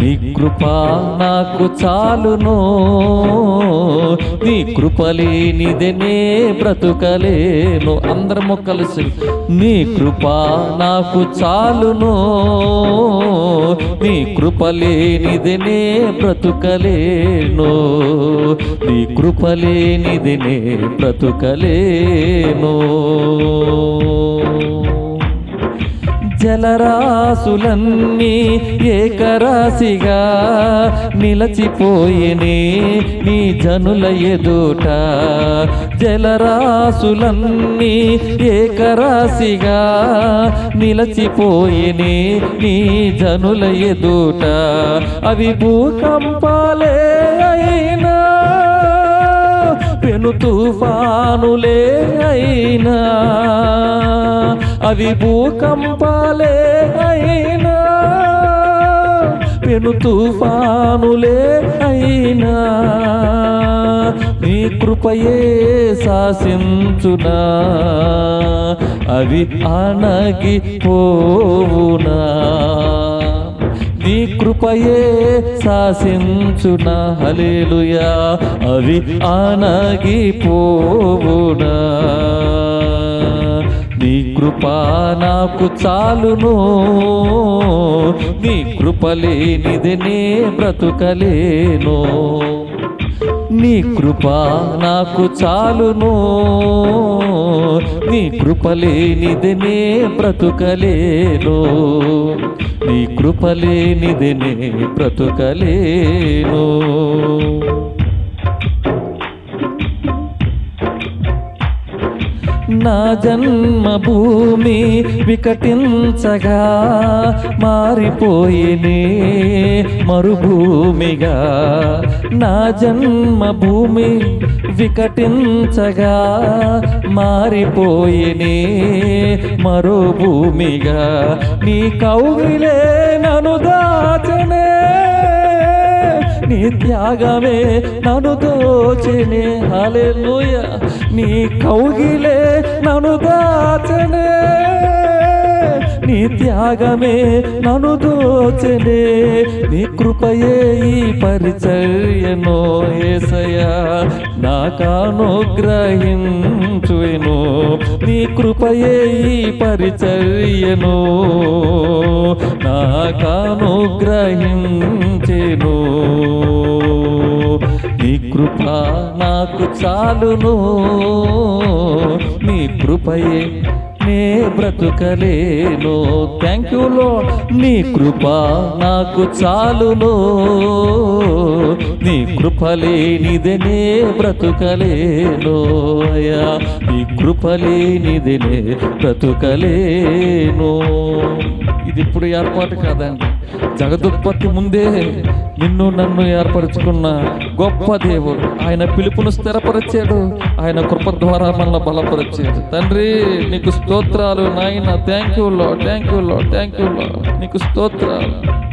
నీ కృప నాకు చాలును. నీ కృప లేనిదనే బ్రతుకలేను. అందరము కలిసి నీ కృప నాకు చాలును. నీ కృప లేనిదనే బ్రతుకలేను. నీ కృప లేనిదనే బ్రతుకలేను. జలరాశులన్నీ ఏకరాశిగా నిలచిపోయినే నీ జనుల ఎదుట. జలరాశులన్నీ ఏకరాశిగా నిలచిపోయినే నీ జనుల ఎదుట. అవి భూకంపాలే పెను తుఫానులే అయినా అవి భూకంపాలే అయినా పెను తుఫానులే అయినా నీ కృపయే శాసించునా అవి అనగి పోవునా నీ కృపయే శాసించున. హలేలుయా అవి ఆనగిపోవునా. నీ కృప నాకు చాలును. నీ కృపలేనిది నే బ్రతుకలేను. నీ కృప నాకు చాలును. నీ కృపలేనిది నే బ్రతుకలేను. నీ కృపలేనిదినే బ్రతుకలేను. నా జన్మభూమి వికటించగా మారిపోయినే మరుభూమిగా. నా జన్మభూమి వికటించగా మారిపోయినే మరుభూమిగా. నీ కౌగిలే నను దాచనే నీ త్యాగమే నన్ను దోచనే. హల్లెలూయ. నీ కౌగిలే నన్ను దాచనే. నీ త్యాగమే నను దోచనే నీ కృపయే ఈ పరిచర్యనో ఏసయా నాకానుగ్రహించును నీ కృపయే ఈ పరిచర్యను నాకానుగ్రహించెను నీ కృప నాకు చాలును నీ కృపయే నే బ్రతుకలేను. థ్యాంక్ యూలో నీ కృప నాకు చాలును. నీ కృప లేనిదనే బ్రతుకలేను. అయ్యా నీ కృప లేనిదనే బ్రతుకలేను. ఇది ఇప్పుడు ఏర్పాటు కాదండి. జగదుత్పత్తి ముందే నిన్ను నన్ను ఏర్పరచుకున్న గొప్ప దేవుడు. ఆయన పిలుపును స్థిరపరిచాడు. ఆయన కృప ద్వారా మనల్ని బలపరిచాడు. తండ్రి నీకు స్తోత్రాలు నాయన. Thank you lord thank you lord thank you lord నీకు స్తోత్రాలు.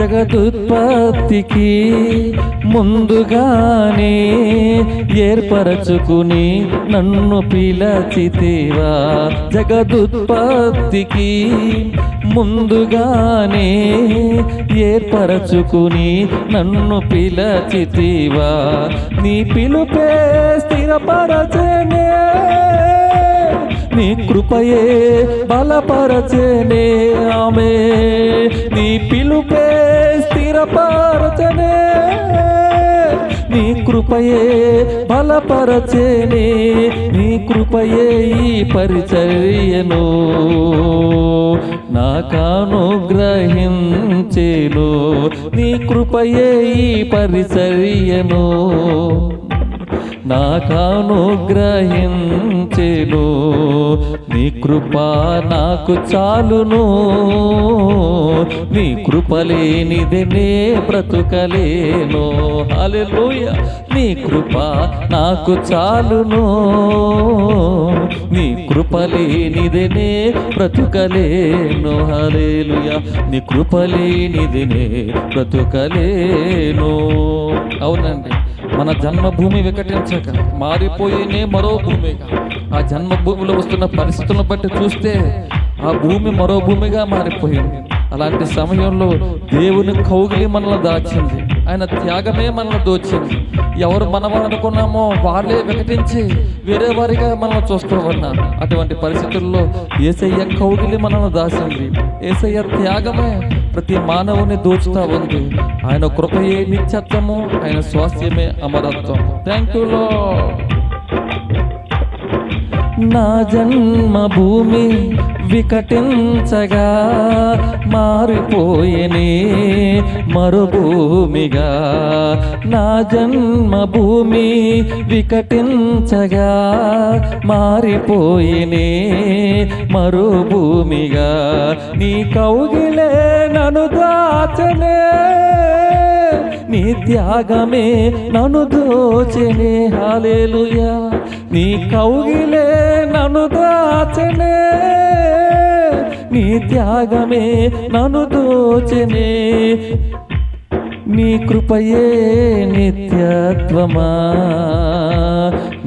జగదుత్పత్తికి ముందుగానే ఏర్పరచుకుని నన్ను పిలచితేవా. జగదుత్పత్తికి ముందుగానే ఏర్పరచుకుని నన్ను పిలచితివా. నీ పిలుపే స్థిరపరచనే నీ కృపయే బలపరచనే. ఆమె నీ పిలుపే నీ కృపయే బలపరచనే. నీ కృపయే ఈ పరిచర్యను నాకానుగ్రహించేను. నీ కృపయే ఈ పరిచర్యను నాకానుగ్రహించెను. నీ కృప నాకు చాలును. నీ కృపలేనిదే బ్రతుకలేను. హల్లెలూయ. నీ కృప నాకు చాలును. నీ కృప లేనిదినే బ్రతుకలేను. హల్లెలూయ. నీ కృప లేనిదినే బ్రతుకలేను. అవునండి. మన జన్మభూమి వికటించక మారిపోయేనే మరో భూమిగా. ఆ జన్మభూమిలో వస్తున్న పరిస్థితులను బట్టి చూస్తే ఆ భూమి మరో భూమిగా మారిపోయింది. అలాంటి సమయంలో దేవుని కౌగిలి మనల్ని దాచింది. ఆయన త్యాగమే మనల్ని దోచింది. ఎవరు మనమని అనుకున్నామో వాళ్ళే వికటించి వేరే వారిగా మనల్ని చూస్తూ ఉన్నారు. అటువంటి పరిస్థితుల్లో ఏసయ్య కౌగిలి మనల్ని దాచింది ఏసయ్య త్యాగమే ప్రతి మానవుని దోచుతా ఉంది. ఆయన కృపయే నిత్యత్వము ఆయన స్వాస్థ్యమే అమరత్వం. థ్యాంక్ యూ నా నా జన్మభూమి వికటించగా మారిపోయేనే మరుభూమిగా. నా జన్మభూమి వికటించగా మారిపోయేనే మరుభూమిగా. నీ కౌగిలే నను దాచనే నీ త్యాగమే నన్ను దోచెనే. హాలేలుయా నీ కౌగిలే నన్ను దాచనే. నీ త్యాగమే నన్ను దోచెనే. నీ కృపయే నిత్యత్వమా.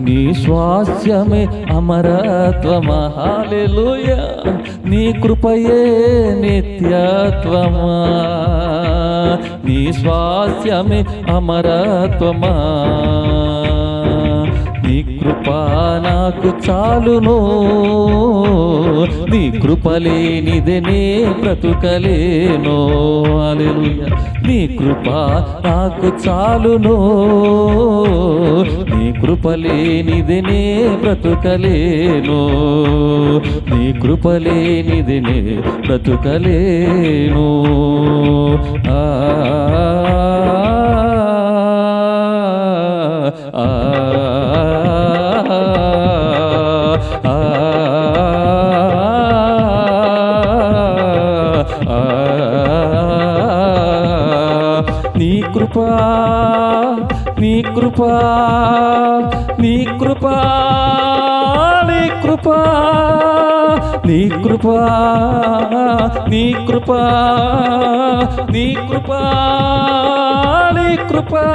నీ స్వాస్యమే అమరత్వమా? నీ కృపయే నిత్యత్వమా? నీ స్వాస్యమే అమరత్వమా? నీ కృప నాకు చాలును. నీ కృపలేనిదే నే బ్రతుకలేను. అలెలుయ నీ కృప నాకు చాలును. కృపలేనిదినే బ్రతుకలేను నీ కృపలేనిదినే బ్రతుకలేను ఆ నీ కృపా కృపా నీ కృపా నీ కృపా నీ కృపా నీ కృపా నీ కృపా నీ కృపా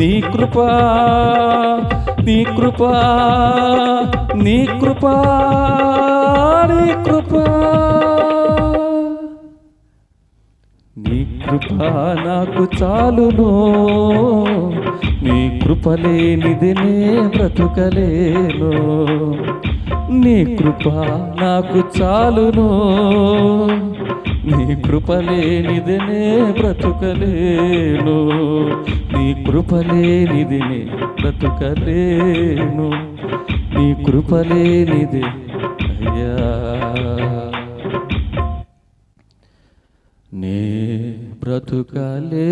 నీ కృపా నీ కృపా నీ కృపా నీ కృపా నీ కృప నాకు చాలును నీ కృప లేనిది నే బ్రతుకలేను. నీ కృప నాకు చాలును నీ కృప లేనిది నే బ్రతుకలేను. నీ కృప లేనిది నే బ్రతుకలేను. నీ కృప లేనిది అయ్యా. του καλένου.